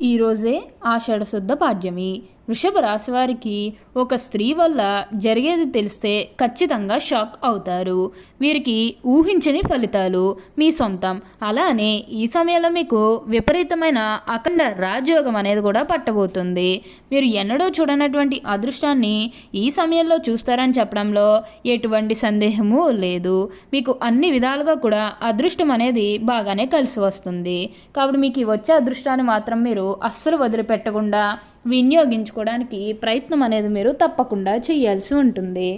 ఈరోజే ఆషాఢశుద్ధ పాడ్యమి. వృషభ రాశి వారికి ఒక స్త్రీ వల్ల జరిగేది తెలిస్తే ఖచ్చితంగా షాక్ అవుతారు. వీరికి ఊహించని ఫలితాలు మీ సొంతం. అలానే ఈ సమయంలో మీకు విపరీతమైన అఖండ రాజయోగం అనేది కూడా పట్టబోతుంది. మీరు ఎన్నడూ చూడనటువంటి అదృష్టాన్ని ఈ సమయంలో చూస్తారని చెప్పడంలో ఎటువంటి సందేహము లేదు. మీకు అన్ని విధాలుగా కూడా అదృష్టం అనేది బాగానే కలిసి వస్తుంది. కాబట్టి మీకు వచ్చే అదృష్టాన్ని మాత్రం మీరు అస్సలు వదిలిపెట్టకుండా చేసుకోవడానికి ప్రయత్నం అనేది మీరు తప్పకుండా చేయాల్సి ఉంటుంది.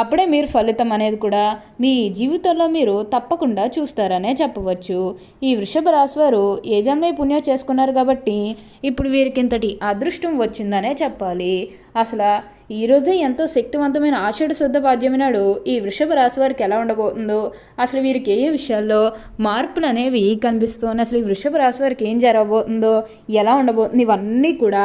అప్పుడే మీరు ఫలితం అనేది కూడా మీ జీవితంలో మీరు తప్పకుండా చూస్తారనే చెప్పవచ్చు. ఈ వృషభ రాశి వారు ఏ జన్మే పుణ్యం చేసుకున్నారు కాబట్టి ఇప్పుడు వీరికి ఇంతటి అదృష్టం వచ్చిందనే చెప్పాలి. అసలు ఈరోజే ఎంతో శక్తివంతమైన ఆషాఢ శుద్ధ పాద్యమి నాడు ఈ వృషభ రాశి వారికి ఎలా ఉండబోతుందో అసలు వీరికి ఏ ఏ విషయాల్లో మార్పులు అనేవి కనిపిస్తున్నాయి అసలు ఈ వృషభ రాశి వారికి ఏం జరగబోతుందో ఎలా ఉండబోతుంది ఇవన్నీ కూడా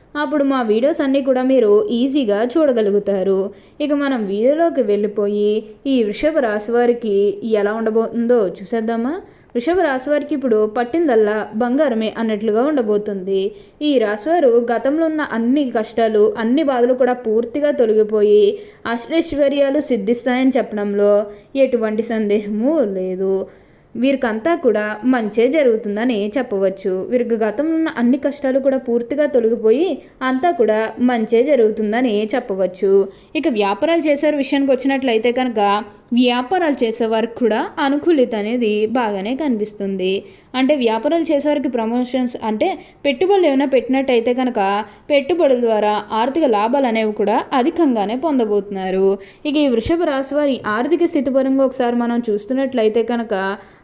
అప్పుడు మా వీడియోస్ అన్నీ కూడా మీరు ఈజీగా చూడగలుగుతారు. ఇక మనం వీడియోలోకి వెళ్ళిపోయి ఈ వృషభ రాశి వారికి ఎలా ఉండబోతుందో చూసేద్దామా? వృషభ రాశి వారికి ఇప్పుడు పట్టిందల్లా బంగారమే అన్నట్లుగా ఉండబోతుంది. ఈ రాశివారు గతంలో ఉన్న అన్ని కష్టాలు అన్ని బాధలు కూడా పూర్తిగా తొలగిపోయి అష్టైశ్వర్యాలు సిద్ధిస్తాయని చెప్పడంలో ఎటువంటి సందేహము లేదు. వీరికంతా కూడా మంచే జరుగుతుందని చెప్పవచ్చు. వీరికి గతంలో ఉన్న అన్ని కష్టాలు కూడా పూర్తిగా తొలగిపోయి అంతా కూడా మంచే జరుగుతుందని చెప్పవచ్చు. ఇక వ్యాపారాలు చేసే విషయానికి వచ్చినట్లయితే కనుక వ్యాపారాలు చేసేవారికి కూడా అనుకూలిత అనేది బాగానే కనిపిస్తుంది. అంటే వ్యాపారాలు చేసేవారికి ప్రమోషన్స్ అంటే పెట్టుబడులు ఏమైనా పెట్టినట్టయితే కనుక పెట్టుబడుల ద్వారా ఆర్థిక లాభాలు అనేవి కూడా అధికంగానే పొందబోతున్నారు. ఇక ఈ వృషభ రాశి వారి ఆర్థిక స్థితి పరంగా ఒకసారి మనం చూస్తున్నట్లయితే కనుక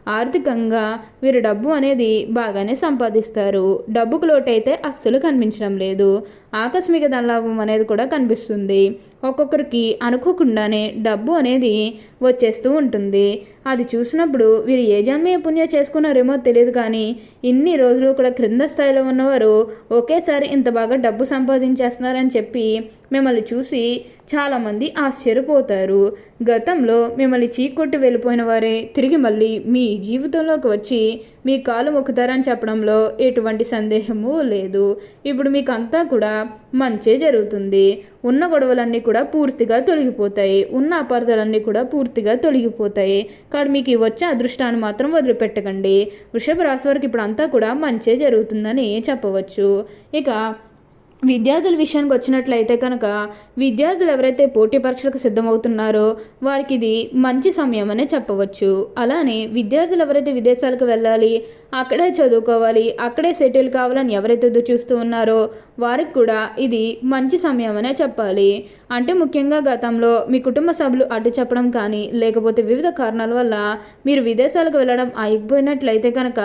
ఆర్థికంగా వీరు డబ్బు అనేది బాగానే సంపాదిస్తారు. డబ్బుకు లోటైతే అస్సలు కనిపించడం లేదు. ఆకస్మిక ధనలాభం అనేది కూడా కనిపిస్తుంది. ఒక్కొక్కరికి అనుకోకుండానే డబ్బు అనేది వచ్చేస్తూ ఉంటుంది. అది చూసినప్పుడు వీరు ఏ జన్మే పుణ్య చేసుకున్నారేమో తెలియదు కానీ ఇన్ని రోజులు కూడా క్రింద స్థాయిలో ఉన్నవారు ఒకేసారి ఇంత బాగా డబ్బు సంపాదించేస్తున్నారని చెప్పి మిమ్మల్ని చూసి చాలామంది ఆశ్చర్యపోతారు. గతంలో మిమ్మల్ని చీకొట్టి వెళ్ళిపోయిన వారే తిరిగి మళ్ళీ మీ జీవితంలోకి వచ్చి మీ కాలు మొక్కుతారని చెప్పడంలో ఎటువంటి సందేహము లేదు. ఇప్పుడు మీకు అంతా కూడా మంచే జరుగుతుంది. ఉన్న గొడవలన్నీ కూడా పూర్తిగా తొలగిపోతాయి. ఉన్న అపార్థాలన్నీ కూడా పూర్తిగా తొలగిపోతాయి. కానీ మీకు వచ్చే అదృష్టాన్ని మాత్రం వదిలిపెట్టకండి. వృషభ రాశి వారికి ఇప్పుడు అంతా కూడా మంచే జరుగుతుందని చెప్పవచ్చు. ఇక విద్యార్థుల విషయానికి వచ్చినట్లయితే కనుక విద్యార్థులు ఎవరైతే పోటీ పరీక్షలకు సిద్ధమవుతున్నారో వారికి ఇది మంచి సమయం అనే చెప్పవచ్చు. అలానే విద్యార్థులు ఎవరైతే విదేశాలకు వెళ్ళాలి అక్కడే చదువుకోవాలి అక్కడే సెటిల్ కావాలని ఎవరైతే చూస్తూ ఉన్నారో వారికి కూడా ఇది మంచి సమయం అనే చెప్పాలి. అంటే ముఖ్యంగా గతంలో మీ కుటుంబ సభ్యులు అడ్డు చెప్పడం కానీ లేకపోతే వివిధ కారణాల వల్ల మీరు విదేశాలకు వెళ్ళడం ఆగిపోయినట్లయితే కనుక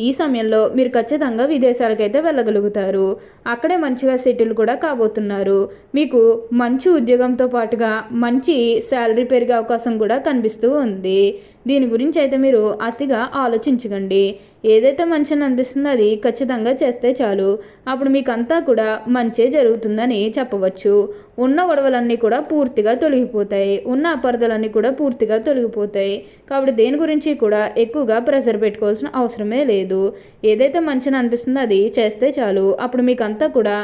ఈ సమయంలో మీరు ఖచ్చితంగా విదేశాలకైతే వెళ్ళగలుగుతారు. అక్కడే మంచిగా సెటిల్ కూడా కాబోతున్నారు. మీకు మంచి ఉద్యోగంతో పాటుగా మంచి శాలరీ పెరిగే అవకాశం కూడా కనిపిస్తూ ఉంది. దీని గురించి అయితే మీరు అతిగా ఆలోచించకండి. ఏదైతే మంచిని అనిపిస్తుందో అది ఖచ్చితంగా చేస్తే చాలు. అప్పుడు మీకంతా కూడా మంచే జరుగుతుందని చెప్పవచ్చు. ఉన్న గొడవలన్నీ కూడా పూర్తిగా తొలగిపోతాయి. ఉన్న అపార్థాలన్నీ కూడా పూర్తిగా తొలగిపోతాయి. కాబట్టి దేని గురించి కూడా ఎక్కువగా ప్రెషర్ పెట్టుకోవాల్సిన అవసరమే లేదు. ఏదైతే మంచిని అనిపిస్తుందో అది చేస్తే చాలు. అప్పుడు మీకంతా కూడా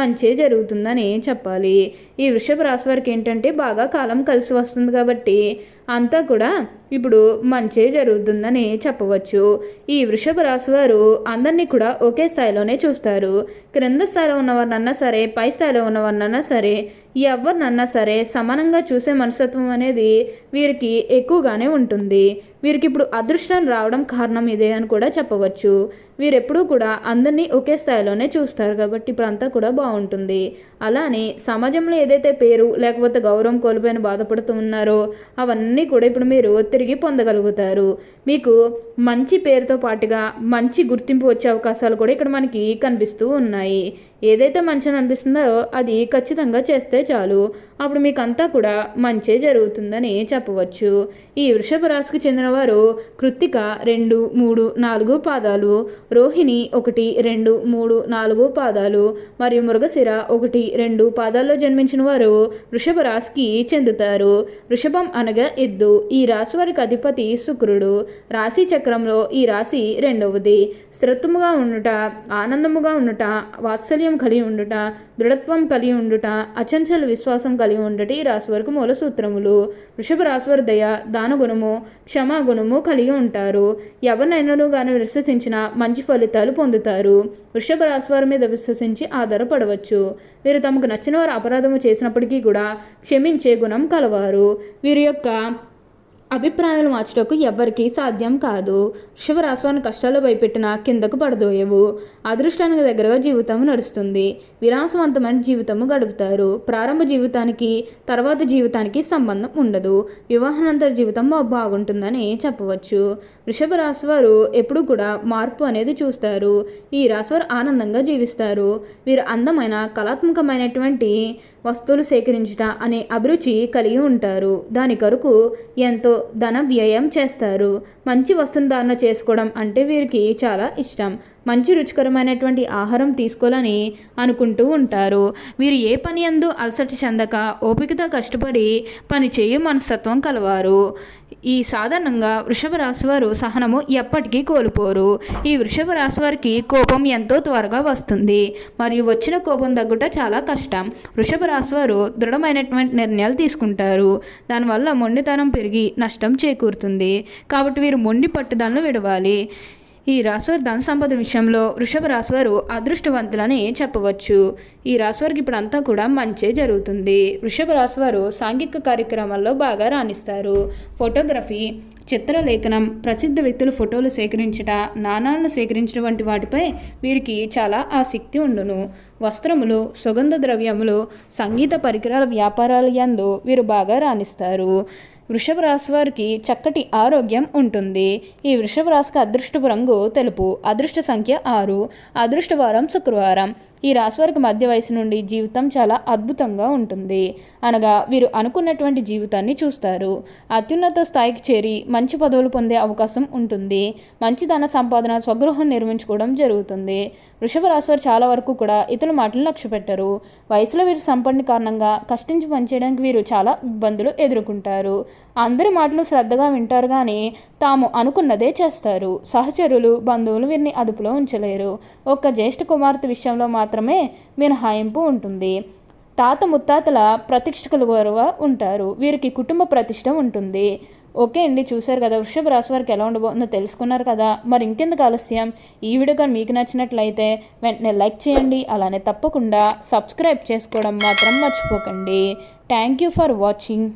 మంచే జరుగుతుందని చెప్పాలి. ఈ వృషభ రాశి వారికి ఏంటంటే బాగా కాలం కలిసి వస్తుంది కాబట్టి అంతా కూడా ఇప్పుడు మంచే జరుగుతుందని చెప్పవచ్చు. ఈ వృషభ రాశి వారు అందరినీ కూడా ఒకే స్థాయిలోనే చూస్తారు. క్రింద స్థాయిలో ఉన్నవారినన్నా సరే పై స్థాయిలో ఉన్నవారినన్నా సరే ఎవరినన్నా సరే సమానంగా చూసే మనస్తత్వం అనేది వీరికి ఎక్కువగానే ఉంటుంది. వీరికి ఇప్పుడు అదృష్టం రావడం కారణం ఇదే అని కూడా చెప్పవచ్చు. వీరెప్పుడూ కూడా అందరినీ ఒకే స్థాయిలోనే చూస్తారు కాబట్టి ఇప్పుడు అంతా కూడా బాగుంటుంది. అలానే సమాజంలో ఏదైతే పేరు లేకపోతే గౌరవం కోల్పోయిన బాధపడుతూ ఉన్నారో అవన్నీ కూడా ఇప్పుడు మీరు తిరిగి పొందగలుగుతారు. మీకు మంచి పేరుతో పాటుగా మంచి గుర్తింపు వచ్చే అవకాశాలు కూడా ఇక్కడ మనకి కనిపిస్తూ ఉన్నాయి. ఏదైతే మంచిని అనిపిస్తుందో అది ఖచ్చితంగా చేస్తే చాలు. అప్పుడు మీకు అంతా కూడా మంచే జరుగుతుందని చెప్పవచ్చు. ఈ వృషభ రాశికి చెందినవారు కృత్తిక రెండు మూడు నాలుగు పాదాలు రోహిణి ఒకటి రెండు మూడు నాలుగు పాదాలు మరియు మృగశిర ఒకటి రెండు పాదాల్లో జన్మించిన వారు వృషభ రాశికి చెందుతారు. వృషభం అనగా ఎద్దు. ఈ రాశి వారికి అధిపతి శుక్రుడు. రాశి చక్రంలో ఈ రాశి రెండవది. స్థిరత్వముగా ఉండుట ఆనందముగా ఉండుట వాత్సల్యం కలిగి ఉండుట దృఢత్వం కలిగి ఉండుట అచంచ అచంచల విశ్వాసం కలిగి ఉండుట ఈ రాశి వరకు మూల సూత్రములు. వృషభ రాశి వారి దయ దానగుణము క్షమాగుణము కలిగి ఉంటారు. ఎవరినైనాను గాను విశ్వసించిన మంచి ఫలితాలు పొందుతారు. వృషభ రాశి వారి మీద విశ్వసించి ఆధారపడవచ్చు. వీరు తమకు నచ్చిన వారు అపరాధము చేసినప్పటికీ కూడా క్షమించే గుణం కలవారు. వీరి యొక్క అభిప్రాయాలు మార్చటకు ఎవ్వరికీ సాధ్యం కాదు. శివరాశ్వాన్ని కష్టాలు భయపెట్టిన కిందకు పడదోయవు. అదృష్టానికి దగ్గరగా జీవితం నడుస్తుంది. విలాసవంతమైన జీవితము గడుపుతారు. ప్రారంభ జీవితానికి తర్వాత జీవితానికి సంబంధం ఉండదు. వివాహానంతర జీవితం బాగుంటుందని చెప్పవచ్చు. వృషభ రాశి వారు ఎప్పుడు కూడా మార్పు అనేది చూస్తారు. ఈ రాశివారు ఆనందంగా జీవిస్తారు. వీరు అందమైన కళాత్మకమైనటువంటి వస్తువులు సేకరించుట అనే అభిరుచి కలిగి ఉంటారు. దాని కొరకు ఎంతో ధన వ్యయం చేస్తారు. మంచి వస్తుధారణ చేసుకోవడం అంటే వీరికి చాలా ఇష్టం. మంచి రుచికరమైనటువంటి ఆహారం తీసుకోవాలని అనుకుంటూ ఉంటారు. వీరు ఏ పని ఎందు అలసట చెందక ఓపికతో కష్టపడి పని చేయు మనస్తత్వం కలవారు. ఈ సాధారణంగా వృషభ రాశి వారు సహనము ఎప్పటికీ కోల్పోరు. ఈ వృషభ రాశి వారికి కోపం ఎంతో త్వరగా వస్తుంది. మరియు వచ్చిన కోపం తగ్గుట చాలా కష్టం. వృషభ రాశి వారు దృఢమైనటువంటి నిర్ణయాలు తీసుకుంటారు. దానివల్ల మొండితనం పెరిగి నష్టం చేకూరుతుంది. కాబట్టి వీరు మొండి పట్టుదలను విడవాలి. ఈ రాశివారి ధన సంపద విషయంలో వృషభ రాశివారు అదృష్టవంతులని చెప్పవచ్చు. ఈ రాశివారికి ఇప్పుడు అంతా కూడా మంచే జరుగుతుంది. వృషభ రాశివారు సాంఘిక కార్యక్రమాల్లో బాగా రాణిస్తారు. ఫోటోగ్రఫీ చిత్రలేఖనం ప్రసిద్ధ వ్యక్తుల ఫోటోలు సేకరించట నాణాలను సేకరించడం వంటి వాటిపై వీరికి చాలా ఆసక్తి ఉండును. వస్త్రములు సుగంధ ద్రవ్యములు సంగీత పరికరాల వ్యాపారాల యందు వీరు బాగా రాణిస్తారు. వృషభ రాశి వారికి చక్కటి ఆరోగ్యం ఉంటుంది. ఈ వృషభ రాశికి అదృష్టపు రంగు తెలుపు. అదృష్ట సంఖ్య ఆరు. అదృష్టవారం శుక్రవారం. ఈ రాశివారికి మధ్య వయసు నుండి జీవితం చాలా అద్భుతంగా ఉంటుంది. అనగా వీరు అనుకున్నటువంటి జీవితాన్ని చూస్తారు. అత్యున్నత స్థాయికి చేరి మంచి పదవులు పొందే అవకాశం ఉంటుంది. మంచి ధన సంపాదన స్వగృహం నిర్మించుకోవడం జరుగుతుంది. వృషభ రాశివారు చాలా వరకు కూడా ఇతరుల మాటలు లక్ష్య పెట్టరు. వయసులో వీరు సంపన్న కారణంగా కష్టించి పనిచేయడానికి వీరు చాలా ఇబ్బందులు ఎదుర్కొంటారు. అందరి మాటలు శ్రద్ధగా వింటారు కానీ తాము అనుకున్నదే చేస్తారు. సహచరులు బంధువులు వీరిని అదుపులో ఉంచలేరు. ఒక్క జ్యేష్ఠ కుమార్తె విషయంలో మాత్రమే మినహాయింపు ఉంటుంది. తాత ముత్తాతల ప్రతిష్టకులు గౌరవ ఉంటారు. వీరికి కుటుంబ ప్రతిష్ట ఉంటుంది. ఓకే అండి చూశారు కదా వృషభ రాశి వారికి ఎలా ఉండబోతుందో తెలుసుకున్నారు కదా. మరి ఇంకెందుకు ఆలస్యం? ఈ వీడియో కానీ మీకు నచ్చినట్లయితే వెంటనే లైక్ చేయండి. అలానే తప్పకుండా సబ్స్క్రైబ్ చేసుకోవడం మాత్రం మర్చిపోకండి. Thank you for watching.